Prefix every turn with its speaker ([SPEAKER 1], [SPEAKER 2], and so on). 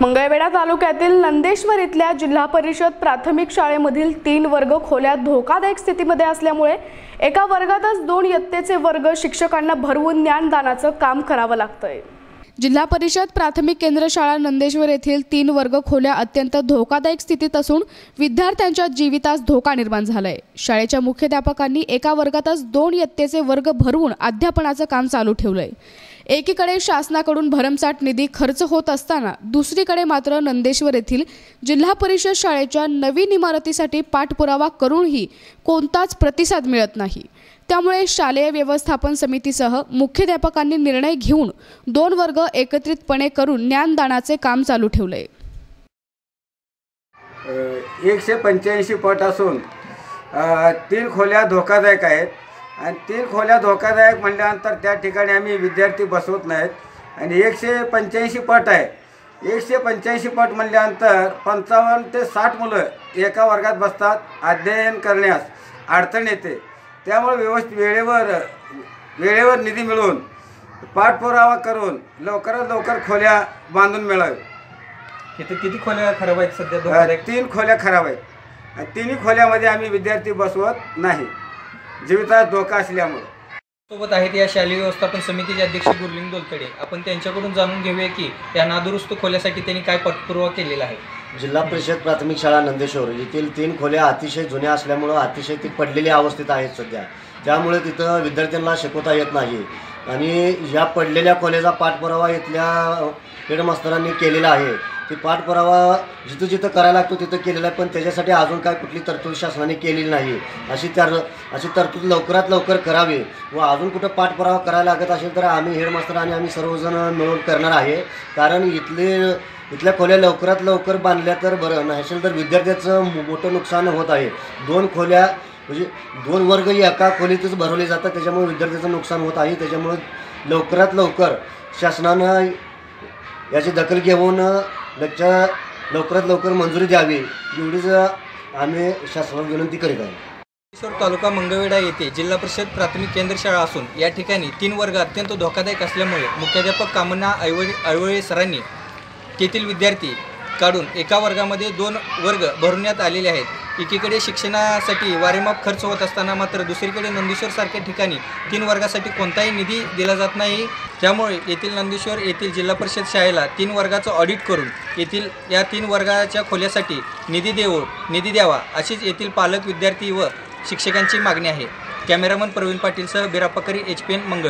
[SPEAKER 1] मंगळवेढा तालुक्यातील नंदेश्वर इथल्या जिल्हा परिषद प्राथमिक शाळेमधील तीन वर्ग खोल्या धोकादायक स्थितीमध्ये असल्यामुळे एका वर्गातच दोन इयत्तेचे वर्ग शिक्षकांना भरवून ज्ञानदानाचं काम करावं लागतंय. जिल्हा परिषद प्राथमिक केंद्र शाळा नंदेश्वर येथील तीन वर्ग खोल्या अत्यंत धोकादायक स्थितीत असून विद्यार्थ्यांच्या जीवितास धोका निर्माण झालाय. शाळेच्या मुख्याध्यापकांनी एका वर्गातच दोन इयत्तेचे वर्ग भरवून अध्यापनाचं काम चालू ठेवलंय. एकीकडे शासनाकडून भरमसाठ निधी खर्च होत असताना दुसरीकडे मात्र नंदेश्वर येथील जिल्हा परिषद शाळेच्या नवीन इमारतीसाठी पाठपुरावा करूनही कोणताच प्रतिसाद मिळत नाही. त्यामुळे शालेय व्यवस्थापन समितीसह मुख्याध्यापकांनी निर्णय घेऊन दोन वर्ग एकत्रितपणे करून ज्ञानदानाचे काम चालू
[SPEAKER 2] ठेवले. एकशे पंच्याऐंशी पट असून तीन खोल्या धोकादायक आहेत. आणि तीन खोल्या धोकादायक म्हटल्यानंतर त्या ठिकाणी आम्ही विद्यार्थी बसवत नाहीत. आणि एकशे पंच्याऐंशी पट आहे. एकशे पंच्याऐंशी पट म्हटल्यानंतर पंचावन्न ते साठ मुलं एका वर्गात बसतात अध्ययन करण्यास अडचण येते. त्यामुळे व्यवस्थित वेळेवर वेळेवर निधी मिळवून पाठपुरावा करून लवकरात लवकर खोल्या बांधून मिळावे.
[SPEAKER 3] इथे किती खोल्या खराब आहेत सध्या? धोकादायक
[SPEAKER 2] तीन खोल्या खराब आहेत. आणि तिन्ही खोल्यामध्ये आम्ही विद्यार्थी बसवत नाही. जीवितात धोका असल्यामुळे.
[SPEAKER 3] सोबत आहेत या शालेय व्यवस्थापन समितीचे अध्यक्ष गुरलिंग दोलतडे. आपण त्यांच्याकडून जाणून घेऊया की या नादुरुस्त खोल्यासाठी त्यांनी काय पाठपुरावा केलेला आहे.
[SPEAKER 4] जिल्हा परिषद प्राथमिक शाळा नंदेश्वर. येथील तीन खोल्या अतिशय जुन्या असल्यामुळं अतिशय ती पडलेल्या अवस्थेत आहेत सध्या. त्यामुळे तिथं विद्यार्थ्यांना शिकवता येत नाही. आणि या पडलेल्या खोल्याचा पाठपुरावा इथल्या हेडमास्तरांनी केलेला आहे. ती पाठपुरावा जिथं जिथं करायला लागतो तिथं केलेला आहे पण त्याच्यासाठी अजून काय कुठली तरतूद शासनाने केलेली नाही. अशी तर अशी तरतूद लवकरात लवकर करावी व अजून कुठं पाठपुरावा करायला लागत असेल तर आम्ही हेडमास्तर आणि आम्ही सर्वजण मिळून करणार आहे. कारण इथले इथल्या खोल्या लवकरात लवकर बांधल्या तर बरं. नसेल तर विद्यार्थ्याचं मोठं नुकसान होत आहे. दोन खोल्या म्हणजे दोन वर्ग एका खोलीतच भरवले जातात. त्याच्यामुळे विद्यार्थ्याचं नुकसान होत आहे. त्याच्यामुळे लवकरात लवकर शासनानं याची दखल घेऊन त्याच्या लवकरात लवकर मंजुरी द्यावी. एवढीच आम्ही शासनाला विनंती करीत आहे.
[SPEAKER 3] सर तालुका मंगळवेढा येथे जिल्हा परिषद प्राथमिक केंद्र शाळा असून या ठिकाणी तीन वर्ग अत्यंत धोकादायक असल्यामुळे मुख्याध्यापक कामना ऐवळी अळवळे सरांनी तेथील विद्यार्थी काढून एका वर्गामध्ये दोन वर्ग भरवण्यात आलेले आहेत. एकीकडे शिक्षणासाठी वारेमाप खर्च होत असताना मात्र दुसरीकडे नंदीश्वर सारख्या ठिकाणी तीन वर्गासाठी कोणताही निधी दिला जात नाही. त्यामुळे येथील नंदीश्वर येथील जिल्हा परिषद शाळेला तीन वर्गाचं ऑडिट करून येथील या तीन वर्गाच्या खोल्यासाठी निधी देऊ निधी द्यावा अशीच येथील पालक विद्यार्थी व शिक्षकांची मागणी आहे. कॅमेरामन प्रवीण पाटीलसह बिरापकरी एच पी एन मंगळ.